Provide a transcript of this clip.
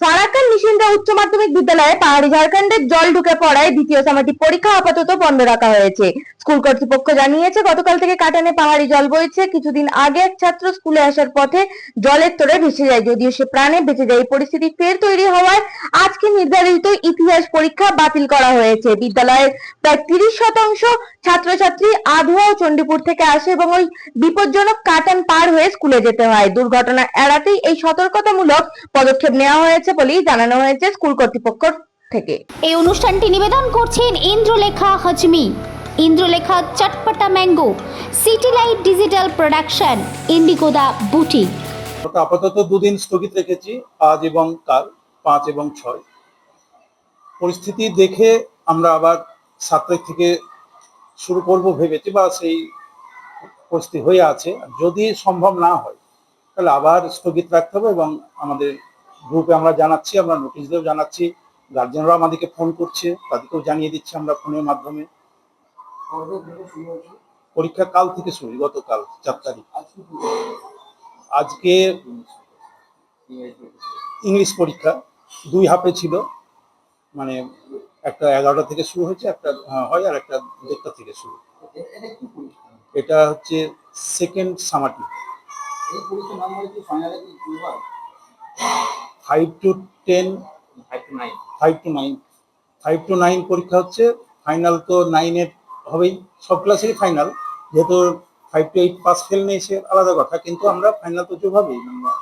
ফারাক্কার মিশিন্দা উচ্চ মাধ্যমিক বিদ্যালয়ে পাহাড়ি ঝাড়খণ্ডের জল ঢুকে পড়ায় দ্বিতীয় সামাজিক পরীক্ষা আপাতত বন্ধ রাখা হয়েছে। স্কুল কর্তৃপক্ষ জানিয়েছে, গতকাল থেকে কাটানে পাহাড়ি জল বইছে। কিছুদিন আগে এক ছাত্র স্কুলে আসার পথে জলের তোড়ে ভেসে যায়, যদিও সে প্রাণে বেঁচে যায়। এই পরিস্থিতি ফের তৈরি হওয়ায় আজকে নির্ধারিত ইতিহাস পরীক্ষা বাতিল করা হয়েছে। বিদ্যালয়ের প্রায় তিরিশ শতাংশ ছাত্রছাত্রী আধুয়া ও চণ্ডীপুর থেকে আসে এবং ওই বিপজ্জনক কাটান পার হয়ে স্কুলে যেতে হয়। দুর্ঘটনা এড়াতেই এই সতর্কতামূলক পদক্ষেপ নেওয়া হয়েছে বলেই জানানো হয়েছে স্কুল কর্তৃপক্ষ থেকে। এই অনুষ্ঠানটি নিবেদন করছেন Indralekha হজমি। Indralekha চটপটা mango, city light digital production, ইন্ডিগোদা ওটা আপাতত দুদিন স্থগিত রেখেছি, আজ এবং কাল, পাঁচ এবং ছয়। পরিস্থিতি দেখে আমরা আবার সাত তারিখ থেকে শুরু করব ভেবেছি বা সেই পরিস্থিতি হয়ে আছে। যদি সম্ভব না হয়, তাহলে আবার স্থগিত রাখতে হবে এবং আমাদের গ্রুপে আমরা জানাচ্ছি, আমরা নোটিশ দিয়েও জানাচ্ছি। গার্জেনরা আমাদেরকে ফোন করছে, তাদেরকেও জানিয়ে দিচ্ছি আমরা ফোনের মাধ্যমে। পরীক্ষা কাল থেকে শুরু গতকাল চার তারিখ। আজকে ইংলিশ পরীক্ষা দুই হাফে ছিল মানে একটা এগারোটা থেকে শুরু হয়েছে একটা হয় আর একটা দেড়টা থেকে শুরু। এটা হচ্ছে second সামাটি five to ten five to nine five to nine পরীক্ষা হচ্ছে ফাইনাল তো নাইনের হবেই। সব ক্লাসেরই ফাইনাল যেহেতু five to eight pass fail নেই, সে আলাদা কথা। কিন্তু আমরা ফাইনাল তো যেভাবেই আমরা